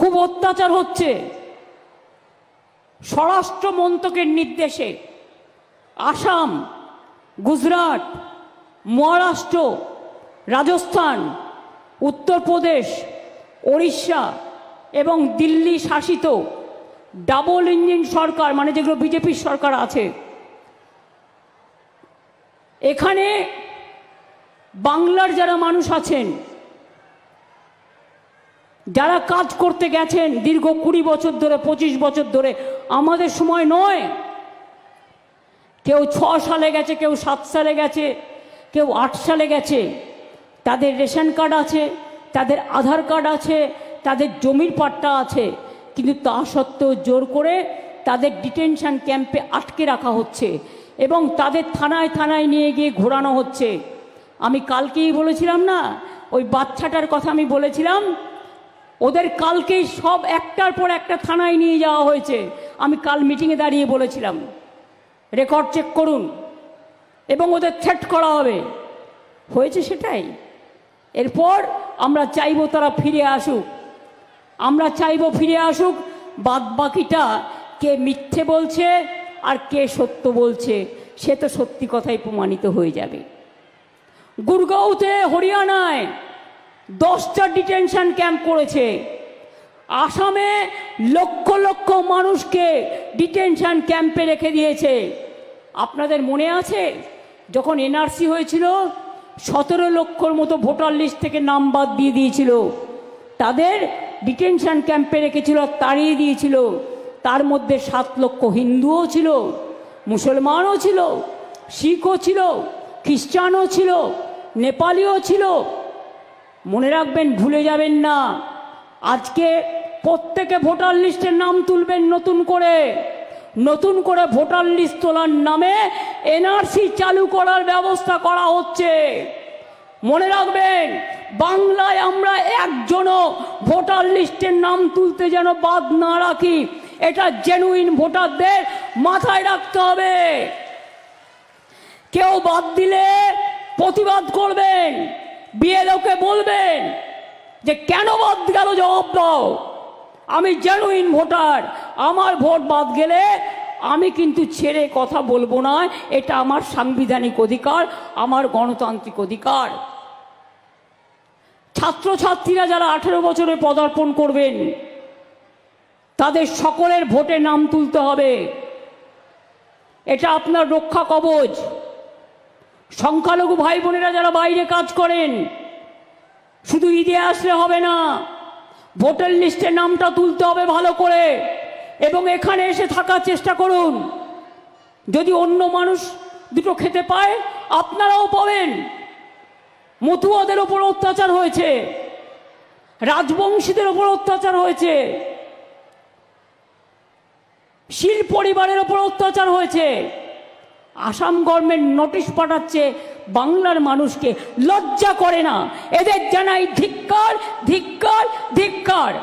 খুব অত্যাচার হচ্ছে। স্বরাষ্ট্র মন্ত্রকের নির্দেশে আসাম, গুজরাট, মহারাষ্ট্র, রাজস্থান, উত্তরপ্রদেশ, ওড়িশা এবং দিল্লি শাসিত ডাবল ইঞ্জিন সরকার মানে যেগুলো বিজেপির সরকার আছে। এখানে বাংলার যারা মানুষ আছেন যারা কাজ করতে গেছেন দীর্ঘ কুড়ি বছর ধরে, পঁচিশ বছর ধরে, আমাদের সময় নয়। কেউ ছ সালে গেছে, কেউ সাত সালে গেছে, কেউ আট সালে গেছে। তাদের রেশন কার্ড আছে, তাদের আধার কার্ড আছে, তাদের জমির পাট্টা আছে। কিন্তু তা সত্ত্বেও জোর করে তাদের ডিটেনশন ক্যাম্পে আটকে রাখা হচ্ছে এবং তাদের থানায় থানায় নিয়ে গিয়ে ঘোরানো হচ্ছে। আমি কালকেই বলেছিলাম না, ওই বাচ্চাটার কথা আমি বলেছিলাম ওদের কালকেই সব একটার পর একটা থানায় নিয়ে যাওয়া হয়েছে। আমি কাল মিটিংয়ে দাঁড়িয়ে বলেছিলাম। রেকর্ড চেক করুন। এবং ওদের থ্রেট করা হবে। হয়েছে সেটাই। এরপর আমরা চাইব তারা ফিরে আসুক। আমরা চাইব ফিরে আসুক। বাদ বাকিটা কে মিথ্যে বলছে আর কে সত্য বলছে, সে তো সত্যি কথাই প্রমাণিত হয়ে যাবে। গুরগাঁওতে হরিয়ানায় দশটা ডিটেনশন ক্যাম্প করেছে। আসামে লক্ষ লক্ষ মানুষকে ডিটেনশন ক্যাম্পে রেখে দিয়েছে। আপনাদের মনে আছে? যখন এনআরসি হয়েছিল, সতেরো লক্ষর মতো ভোটার লিস্ট থেকে নাম বাদ দিয়ে দিয়েছিল। তাদের ডিটেনশন ক্যাম্পে রেখেছিল, তাড়িয়ে দিয়েছিল। তার মধ্যে সাত লক্ষ হিন্দুও ছিল, মুসলমানও ছিল, শিখও ছিল, খ্রিস্টানও ছিল, নেপালিও ছিল মনে রাখবেন, ভুলে যাবেন না। আজকে প্রত্যেকে ভোটার লিস্টের নাম তুলবেন নতুন করে। নতুন করে ভোটার লিস্ট তোলার নামে এনআরসি চালু করার ব্যবস্থা করা হচ্ছে। মনে রাখবেন, বাংলায় আমরা একজনও ভোটার লিস্টের নাম তুলতে যেন বাদ না রাখি। এটা জেনুইন ভোটারদের মাথায় রাখতে হবে। কেউ বাদ দিলে প্রতিবাদ করবেন। বিএলওকে বলবেন যে কেন বাদ গেল জবাব দাও। আমি জেনুইন ভোটার, আমার ভোট বাদ গেলে আমি কিন্তু ছেড়ে কথা বলব না, এটা আমার সাংবিধানিক অধিকার, আমার গণতান্ত্রিক অধিকার। ছাত্রছাত্রীরা যারা আঠেরো বছরে পদার্পণ করবেন, তাদের সকলের ভোটে নাম তুলতে হবে। এটা আপনার রক্ষা কবচ। সংখ্যালঘু ভাই বোনেরা যারা বাইরে কাজ করেন, শুধু ঈদে আসলে হবে না, ভোটার লিস্টে নামটা তুলতে হবে ভালো করে, এবং এখানে এসে থাকার চেষ্টা করুন। যদি অন্য মানুষ দুটো খেতে পায়, আপনারাও পাবেন। মতুয়াদের ওপর অত্যাচার হয়েছে, রাজবংশীদের ওপর অত্যাচার হয়েছে, শিল পরিবারের ওপর অত্যাচার হয়েছে। আসাম গভর্নমেন্ট নোটিশ পাঠাচ্ছে বাংলার মানুষকে লজ্জা করে না। এদের জানাই ধিক্কার ধিক্কার ধিক্কার।